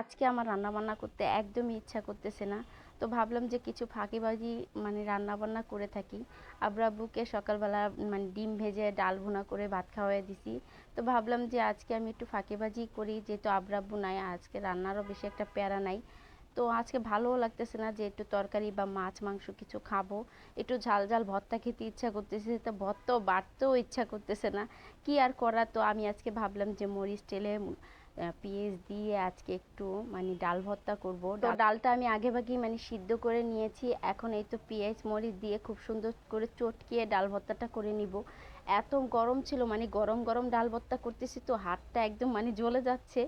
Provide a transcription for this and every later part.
আজকে আমার রান্নাবান্না করতে একদমই ইচ্ছা করতেছে না। তো ভাবলাম যে কিছু ফাঁকিবাজি মানে রান্নাবান্না করে থাকি। আব্রাব্বুকে সকালবেলা মানে ডিম ভেজে ডাল ভুনা করে ভাত খাওয়াই দিছি। তো ভাবলাম যে আজকে আমি একটু ফাঁকিবাজি করি, যেহেতু আব্রাব্বু নাই, আজকে রান্নারও বেশি একটা প্যারা নাই। তো আজকে ভালোও লাগতেছে না যে একটু তরকারি বা মাছ, মাংস কিছু খাব। একটু ঝাল ঝাল ভর্তা খেতে ইচ্ছা করতেছে, তো ভর্তাও বাড়তেও ইচ্ছা করতেছে না। কি আর করা তো আমি আজকে ভাবলাম যে মরিচ টেলে পেঁয়াজ দিয়ে আজকে একটু মানে ডাল ভর্তা করব। তো ডালটা আমি আগে ভাগেই মানে সিদ্ধ করে নিয়েছি। এখন এই তো পেঁয়াজ মরিচ দিয়ে খুব সুন্দর করে চটকিয়ে ডাল ভর্তাটা করে নিব। এত গরম ছিল মানে গরম গরম ডাল ভর্তা করতেছি তো হাতটা একদম মানে জ্বলে যাচ্ছে।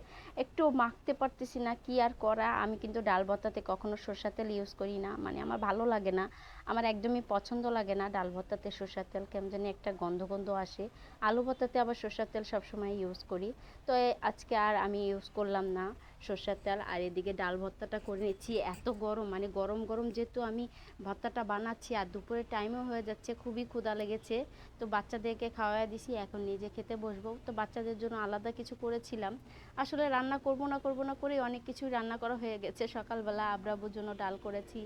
একটু মাখতে পারতেছি না, কি আর করা? আমি কিন্তু ডাল ভর্তাতে কখনো সরষা তেল ইউজ করি না মানে আমার ভালো লাগে না। আমার একদমই পছন্দ লাগে না ডাল ভর্তাতে সরষার তেল, কেমন জানি একটা গন্ধ গন্ধ আসে। আলু ভর্তাতে আবার সরষার তেল সবসময় ইউজ করি। তো আজকে আর আমি ইউজ করলাম না। সরষের তেল আর এদিকে ডাল ভর্তাটা করে নিচ্ছি। এত গরম মানে গরম গরম যেহেতু আমি ভর্তাটা বানাচ্ছি আর দুপুরের টাইমও হয়ে যাচ্ছে, খুবই ক্ষুদা লেগেছে। তো বাচ্চাদেরকে খাওয়াই দিছি, এখন নিজে খেতে বসবো। তো বাচ্চাদের জন্য আলাদা কিছু করেছিলাম। আসলে রান্না করব না করব না করে অনেক কিছু রান্না করা হয়ে গেছে। সকালবেলা আবরাবুর জন্য ডাল করেছি,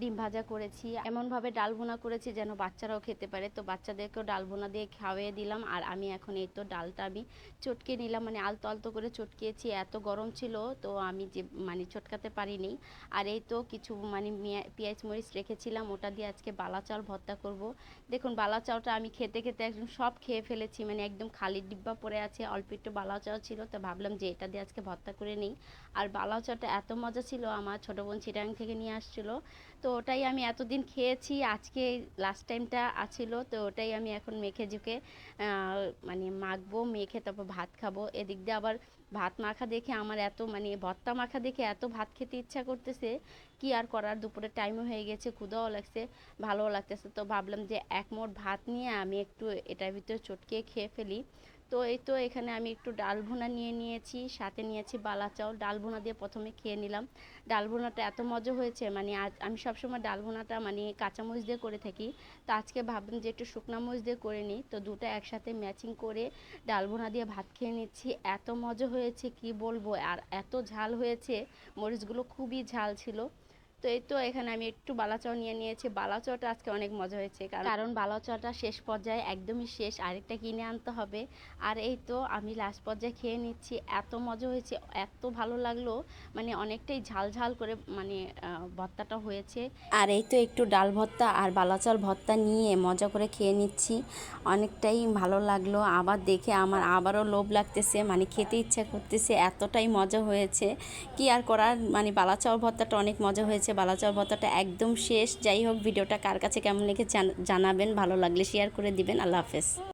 ডিম ভাজা করেছি। এমনভাবে ডাল বোনা করেছি যেন বাচ্চারাও খেতে পারে। তো বাচ্চাদেরকেও ডাল বোনা দিয়ে খাওয়িয়ে দিলাম আর আমি এখন এই তো ডালটা আমি চটকে নিলাম মানে আলতো আলতো করে চটকিয়েছি। এত গরম ছিল তো আমি যে মানে চটকাতে পারিনি। আর এই তো কিছু মানে পেঁয়াজ মরিচ রেখেছিলাম, ওটা দিয়ে আজকে বালা চাল ভর্তা করব। দেখুন, বালা চালটা আমি খেতে খেতে একদম সব খেয়ে ফেলেছি মানে একদম খালি ডিব্বা পড়ে আছে, অল্প একটু বালা চাল ছিল, তো ভাবলাম যে এটা দিয়ে আজকে ভর্তা করে নিই। আর বালা চালটা এত মজা ছিল, আমার ছোটো বোন চিটাং থেকে নিয়ে আসছিল। তো ওটাই আমি এতদিন খেয়েছি, আজকে লাস্ট টাইমটা আছিল, তো ওটাই আমি এখন মেখে ঝুঁকে মানে মাখবো, মেখে তারপর ভাত খাব। এদিক দিয়ে আবার ভাত মাখা দেখে আমার এত মানে ভর্তা মাখা দেখে এত ভাত খেতে ইচ্ছা করতেছে, কি আর করার? দুপুরের টাইমও হয়ে গেছে ক্ষুদাও লাগছে, ভালোও লাগতেছে। তো ভাবলাম যে এক মোট ভাত নিয়ে আমি একটু এটার ভিতরে চটকে খেয়ে ফেলি। তো এই তো এখানে আমি একটু ডাল ভুনা নিয়ে নিয়েছি, সাথে নিয়েছি বালা চাউল ডাল ভুনা দিয়ে প্রথমে খেয়ে নিলাম। ডাল ভুনাটা এত মজা হয়েছে মানে আজ আমি সবসময় ডাল ভুনাটা মানে কাঁচামরিচ দিয়ে করে থাকি। তো আজকে ভাবলাম যে একটু শুকনা মরিচ দিয়ে করে নিই। তো দুটো একসাথে ম্যাচিং করে ডাল ভুনা দিয়ে ভাত খেয়ে নিচ্ছি। এত মজা হয়েছে, কি বলব? আর এত ঝাল হয়েছে। মরিচগুলো খুবই ঝাল ছিল। তো এই তো এখানে আমি একটু বালাচাও নিয়ে নিয়েছি। বালাচাওটা আজকে অনেক মজা হয়েছে, কারণ- বালাচাওটা শেষ পর্যায়ে একদমই শেষ, আরেকটা কিনে আনতে হবে। আর এই তো আমি লাস্ট পর্যায়ে খেয়ে নিচ্ছি, এত মজা হয়েছে, এত ভালো লাগল মানে অনেকটাই ঝাল ঝাল করে মানে ভর্তাটা হয়েছে। আর এই তো একটু ডাল ভর্তা আর বালাচাল ভর্তা নিয়ে মজা করে খেয়ে নিচ্ছি, অনেকটাই ভালো লাগল। আবার দেখে আমার আবারও লোভ লাগতেছে মানে খেতে ইচ্ছা করতেছে, এতটাই মজা হয়েছে। কি আর করার মানে বালাচাল ভর্তাটা অনেক মজা হয়েছে। বালাচাল ভর্তাটা একদম শেষ। যাই হোক, ভিডিওটা কার কাছে কেমন লেগে জানাবেন, ভালো লাগলে শেয়ার করে দিবেন। আল্লাহ হাফেজ।